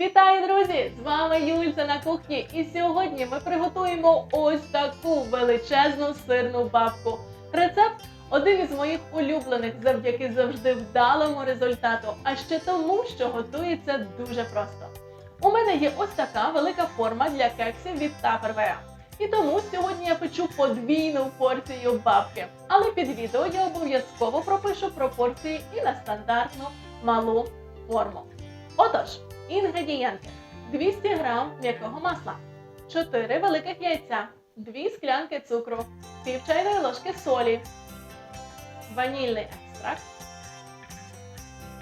Вітаю, друзі! З вами Юльця на кухні. І сьогодні ми приготуємо ось таку величезну сирну бабку. Рецепт один із моїх улюблених завдяки завжди вдалому результату, а ще тому, що готується дуже просто. У мене є ось така велика форма для кексів від Tupperware. І тому сьогодні я печу подвійну порцію бабки. Але під відео я обов'язково пропишу пропорції і на стандартну малу форму. Інгредієнти: 200 г м'якого масла, 4 великих яйця, 2 склянки цукру, пів чайної ложки солі, ванільний екстракт,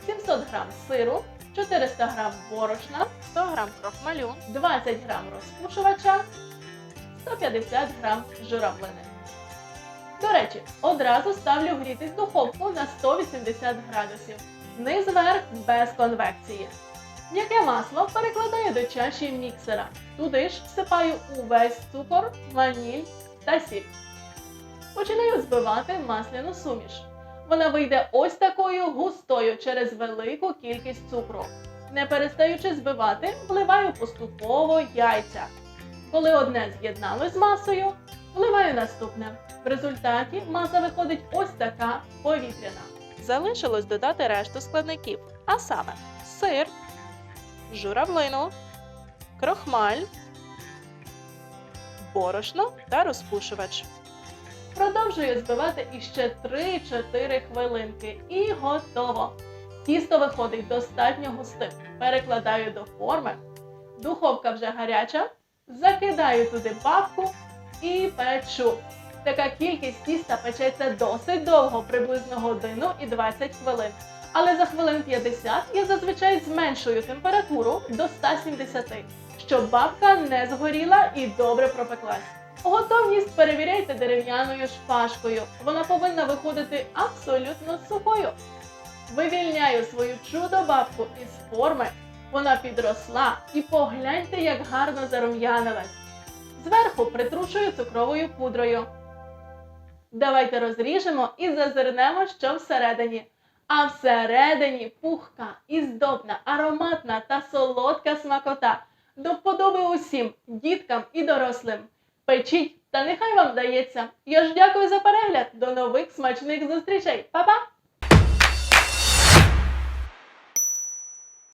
700 г сиру, 400 г борошна, 100 г крохмалю, 20 г розпушувача, 150 г журавлини. До речі, одразу ставлю грітись духовку на 180 градусів. Низ верх без конвекції. М'яке масло перекладаю до чаші міксера. Туди ж всипаю увесь цукор, ваніль та сіль. Починаю збивати масляну суміш. Вона вийде ось такою густою через велику кількість цукру. Не перестаючи збивати, вливаю поступово яйця. Коли одне з'єдналось з масою, вливаю наступне. В результаті маса виходить ось така повітряна. Залишилось додати решту складників, а саме сир, журавлину, крохмаль, борошно та розпушувач. Продовжую збивати іще 3-4 хвилинки і готово. Тісто виходить достатньо густим. Перекладаю до форми. Духовка вже гаряча. Закидаю туди бабку і печу. Така кількість тіста печеться досить довго, приблизно годину і 20 хвилин. Але за хвилин 50 я зазвичай зменшую температуру до 170, щоб бабка не згоріла і добре пропеклась. Готовність перевіряйте дерев'яною шпажкою. Вона повинна виходити абсолютно сухою. Вивільняю свою чудо-бабку із форми. Вона підросла і погляньте, як гарно зарум'янилась. Зверху притрушую цукровою пудрою. Давайте розріжемо і зазирнемо, що всередині. А всередині пухка і здобна, ароматна та солодка смакота. До вподоби усім, діткам і дорослим. Печіть, та нехай вам вдається. Я ж дякую за перегляд. До нових смачних зустрічей. Па-па!